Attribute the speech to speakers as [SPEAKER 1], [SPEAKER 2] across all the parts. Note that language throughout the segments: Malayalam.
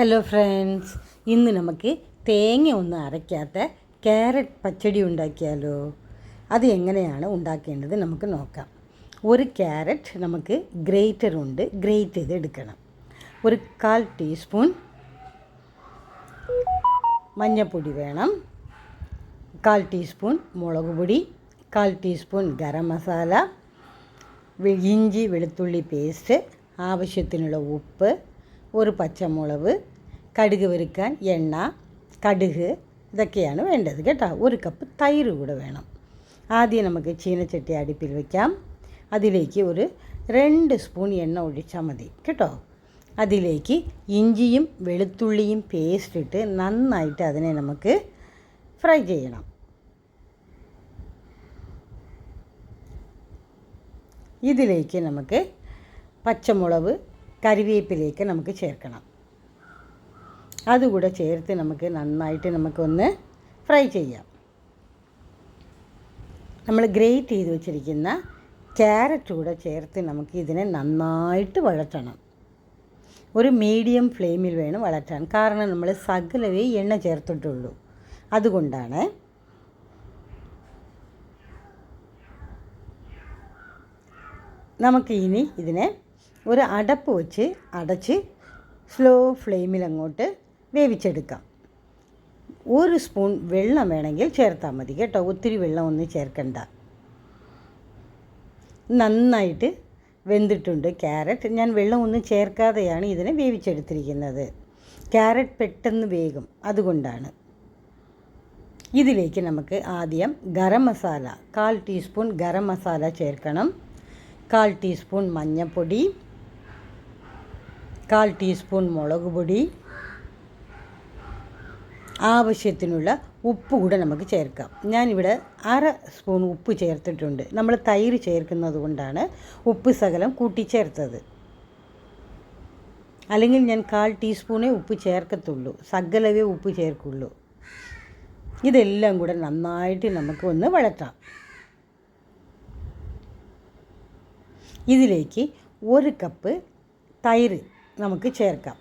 [SPEAKER 1] ഹലോ ഫ്രണ്ട്സ് ഇന്ന് നമുക്ക് തേങ്ങ ഒന്നും അരയ്ക്കാത്ത ക്യാരറ്റ് പച്ചടി ഉണ്ടാക്കിയാലോ? അത് എങ്ങനെയാണ് ഉണ്ടാക്കേണ്ടത് നമുക്ക് നോക്കാം. ഒരു ക്യാരറ്റ് നമുക്ക് ഗ്രേറ്റർ ഉണ്ട് ഗ്രേറ്റ് ചെയ്ത് എടുക്കണം ഒരു കാൽ ടീസ്പൂൺ മഞ്ഞൾപ്പൊടി വേണം. കാൽ ടീസ്പൂൺ മുളക് പൊടി കാൽ ടീസ്പൂൺ ഗരം മസാല ഇഞ്ചി വെളുത്തുള്ളി പേസ്റ്റ് ആവശ്യത്തിനുള്ള ഉപ്പ് ഒരു പച്ചമുളക് കടുക് വറുക്കാൻ എണ്ണ കടുക് ഇതൊക്കെയാണ് വേണ്ടത് കേട്ടോ. ഒരു കപ്പ് തൈര് കൂടെ വേണം. ആദ്യം നമുക്ക് ചീനച്ചട്ടി അടുപ്പിൽ വയ്ക്കാം അതിലേക്ക് ഒരു രണ്ട് സ്പൂൺ എണ്ണ ഒഴിച്ചാൽ മതി കേട്ടോ. അതിലേക്ക് ഇഞ്ചിയും വെളുത്തുള്ളിയും പേസ്റ്റ് ഇട്ട് നന്നായിട്ട് അതിനെ നമുക്ക് ഫ്രൈ ചെയ്യണം. ഇതിലേക്ക് നമുക്ക് പച്ചമുളക് കറിവേപ്പിലേക്ക് നമുക്ക് ചേർക്കണം. അതുകൂടെ ചേർത്ത് നമുക്ക് നന്നായിട്ട് നമുക്കൊന്ന് ഫ്രൈ ചെയ്യാം. നമ്മൾ ഗ്രേറ്റ് ചെയ്ത് വെച്ചിരിക്കുന്ന ക്യാരറ്റ് കൂടെ ചേർത്ത് നമുക്ക് ഇതിനെ നന്നായിട്ട് വഴറ്റണം. ഒരു മീഡിയം ഫ്ലെയിമിൽ വേണം വഴറ്റാൻ. കാരണം നമ്മൾ സകലവേ എണ്ണ ചേർത്തിട്ടുള്ളൂ. അതുകൊണ്ടാണ് നമുക്ക് ഇനി ഇതിനെ ഒരു അടപ്പ് വെച്ച് അടച്ച് സ്ലോ ഫ്ലെയിമിൽ അങ്ങോട്ട് വേവിച്ചെടുക്കാം. ഒരു സ്പൂൺ വെള്ളം വേണമെങ്കിൽ ചേർത്താൽ മതി കേട്ടോ. ഒത്തിരി വെള്ളം ഒന്നും ചേർക്കണ്ട. നന്നായിട്ട് വെന്തിട്ടുണ്ട് ക്യാരറ്റ്. ഞാൻ വെള്ളം ഒന്നും ചേർക്കാതെയാണ് ഇതിനെ വേവിച്ചെടുത്തിരിക്കുന്നത്. ക്യാരറ്റ് പെട്ടെന്ന് വേഗം അതുകൊണ്ടാണ്. ഇതിലേക്ക് നമുക്ക് ആദ്യം ഗരം മസാല കാൽ ടീസ്പൂൺ ഗരം മസാല ചേർക്കണം. കാൽ ടീസ്പൂൺ മഞ്ഞൾപ്പൊടി കാൽ ടീസ്പൂൺ മുളക് പൊടി ആവശ്യത്തിനുള്ള ഉപ്പ് കൂടെ നമുക്ക് ചേർക്കാം. ഞാനിവിടെ അര സ്പൂൺ ഉപ്പ് ചേർത്തിട്ടുണ്ട്. നമ്മൾ തൈര് ചേർക്കുന്നത് കൊണ്ടാണ് ഉപ്പ് സകലം കൂട്ടിച്ചേർത്തത്. അല്ലെങ്കിൽ ഞാൻ കാൽ ടീസ്പൂണേ ഉപ്പ് ചേർക്കത്തുള്ളൂ. സകലവേ ഉപ്പ് ചേർക്കുള്ളൂ. ഇതെല്ലാം കൂടെ നന്നായിട്ട് നമുക്ക് ഒന്ന് വഴറ്റാം. ഇതിലേക്ക് ഒരു കപ്പ് തൈര് നമുക്ക് ചേർക്കാം.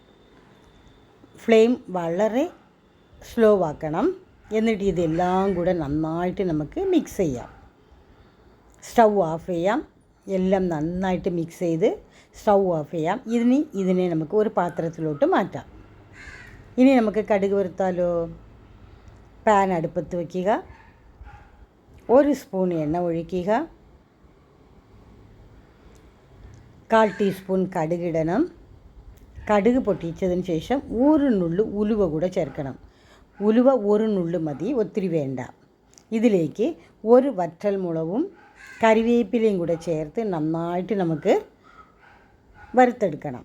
[SPEAKER 1] ഫ്ലെയിം വളരെ സ്ലോ ആക്കണം എന്നിട്ട് ഇതെല്ലാം കൂടെ നന്നായിട്ട് നമുക്ക് മിക്സ് ചെയ്യാം. സ്റ്റൗ ഓഫ് ചെയ്യാം. എല്ലാം നന്നായിട്ട് മിക്സ് ചെയ്ത് സ്റ്റൗ ഓഫ് ചെയ്യാം. ഇനി ഇതിനെ നമുക്ക് ഒരു പാത്രത്തിലോട്ട് മാറ്റാം. ഇനി നമുക്ക് കടുക് വറുത്താലോ? പാൻ അടുപ്പത്ത് വയ്ക്കുക ഒരു സ്പൂൺ എണ്ണ ഒഴിക്കുക. കാൽ ടീസ്പൂൺ കടുകിടണം കടുക് പൊട്ടിച്ചതിന് ശേഷം ഒരു ഉലുവ കൂടെ ചേർക്കണം. ഉലുവ ഒരു നുള്ളു മതി ഒത്തിരി വേണ്ട. ഇതിലേക്ക് ഒരു വറ്റൽ മുളകും കറിവേപ്പിലയും കൂടെ ചേർത്ത് നന്നായിട്ട് നമുക്ക് വറുത്തെടുക്കണം.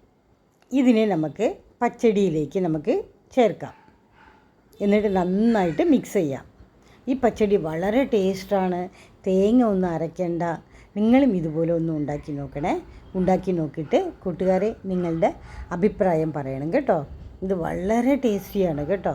[SPEAKER 1] ഇതിനെ നമുക്ക് പച്ചടിയിലേക്ക് നമുക്ക് ചേർക്കാം. എന്നിട്ട് നന്നായിട്ട് മിക്സ് ചെയ്യാം. ഈ പച്ചടി വളരെ ടേസ്റ്റാണ്. തേങ്ങ ഒന്നും അരയ്ക്കേണ്ട. നിങ്ങളും ഇതുപോലെ ഒന്ന് ഉണ്ടാക്കി നോക്കണേ. ഉണ്ടാക്കി നോക്കിയിട്ട് കൂട്ടുകാരെ നിങ്ങളുടെ അഭിപ്രായം പറയണം കേട്ടോ. ഇത് വളരെ ടേസ്റ്റിയാണ് കേട്ടോ.